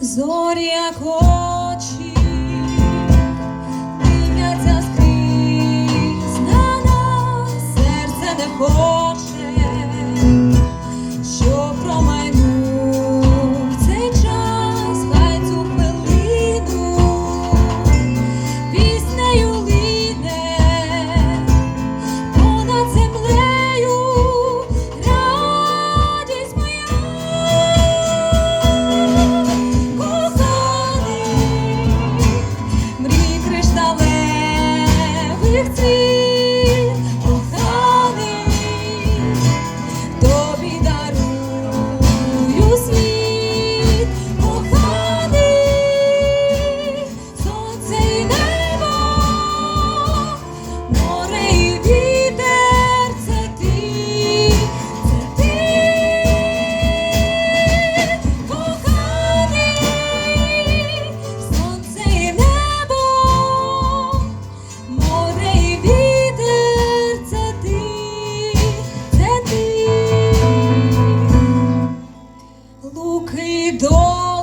Зоря кожна. відомо.